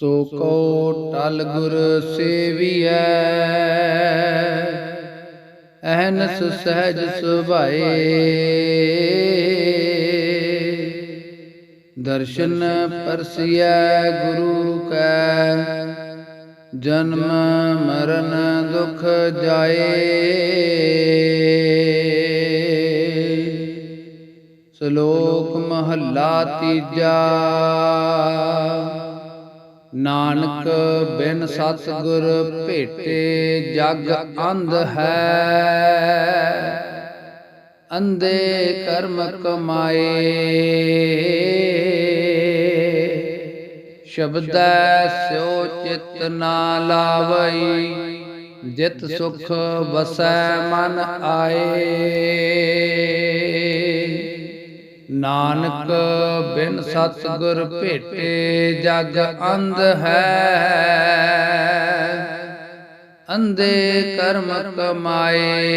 ਸੋ ਕੋ ਟਲ ਗੁਰ ਸੇਵੀਐ, ਅਹਨਸ ਸਹਿਜ ਸੁਭਾਏ। ਦਰਸ਼ਨ ਪਰਸਿਐ ਗੁਰੂ ਕੈ, ਜਨਮ ਮਰਨ ਦੁਖ ਜਾਏ। ਸ਼ਲੋਕ ਮਹੱਲਾ ਤੀਜਾ। ਨਾਨਕ ਬਿਨ ਸਤਿਗੁਰ ਭੇਟੇ ਜਗ ਅੰਧ ਹੈ। ਅੰਧੇ ਕਰਮ ਕਮਾਏ। ਸ਼ਬਦੈ ਸਿਓ ਚਿਤ ਨਾ ਲਾਵਈ, ਜਿਤ ਸੁਖ ਵਸੈ ਮਨ ਆਏ। ਨਾਨਕ ਬਿਨ ਸਤਿਗੁਰ ਭੇਟੇ ਜਗ ਅੰਧ ਹੈ। ਅੰਧੇ ਕਰਮ ਕਮਾਏ।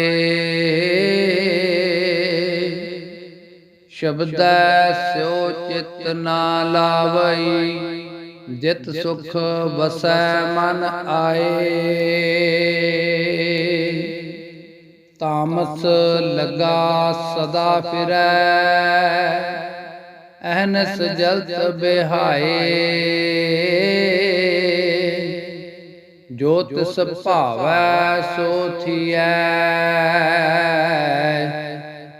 ਸ਼ਬਦੈ ਸਿਓ ਚਿਤ ਨਾ ਲਾਵਈ, ਜਿਤ ਸੁਖ ਵਸੈ ਮਨ ਆਏ। ਤਾਮਸ ਲਗਾ ਸਦਾ ਫਿਰੈ। ਅਹਨਸ ਜਲਤ ਬਿਹਾਏ। ਜੋ ਤਿਸ ਭਾਵੈ ਸੋ ਥੀਐ।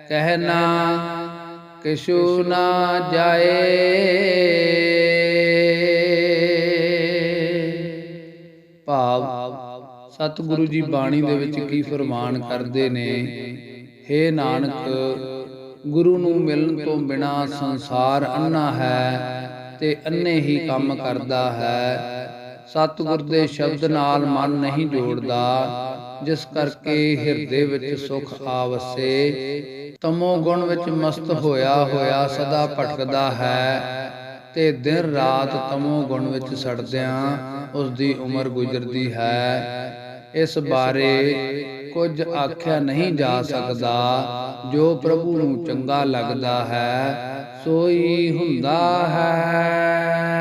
ਕਹਿਨਾ ਕਿਛੂ ਨਾ ਜਾਏ। ਸਤਿਗੁਰੂ ਜੀ ਬਾਣੀ ਦੇ ਵਿੱਚ ਕੀ ਫਰਮਾਨ ਕਰਦੇ ਨੇ? ਹੇ ਨਾਨਕ, ਗੁਰੂ ਨੂੰ ਮਿਲਣ ਤੋਂ ਬਿਨਾ ਸੰਸਾਰ ਅੰਨਾ ਹੈ ਤੇ ਅੰਨੇ ਹੀ ਕੰਮ ਕਰਦਾ ਹੈ। ਸਤਿਗੁਰ ਦੇ ਸ਼ਬਦ ਨਾਲ ਮਨ ਨਹੀਂ ਜੋੜਦਾ, ਜਿਸ ਕਰਕੇ ਹਿਰਦੇ ਵਿੱਚ ਸੁਖ ਆਵਸੇ। ਤਮੋ ਗੁਣ ਵਿੱਚ ਮਸਤ ਹੋਇਆ ਹੋਇਆ ਸਦਾ ਭਟਕਦਾ ਹੈ। ਤੇ ਦਿਨ ਰਾਤ ਤਮੋ ਗੁਣ ਵਿੱਚ ਸੜਦਿਆਂ ਉਸ ਦੀ ਉਮਰ ਗੁਜ਼ਰਦੀ ਹੈ। ਇਸ ਬਾਰੇ ਕੁਝ ਆਖਿਆ ਨਹੀਂ ਜਾ ਸਕਦਾ, ਜੋ ਪ੍ਰਭੂ ਨੂੰ ਚੰਗਾ ਲੱਗਦਾ ਹੈ, ਸੋਈ ਹੁੰਦਾ ਹੈ।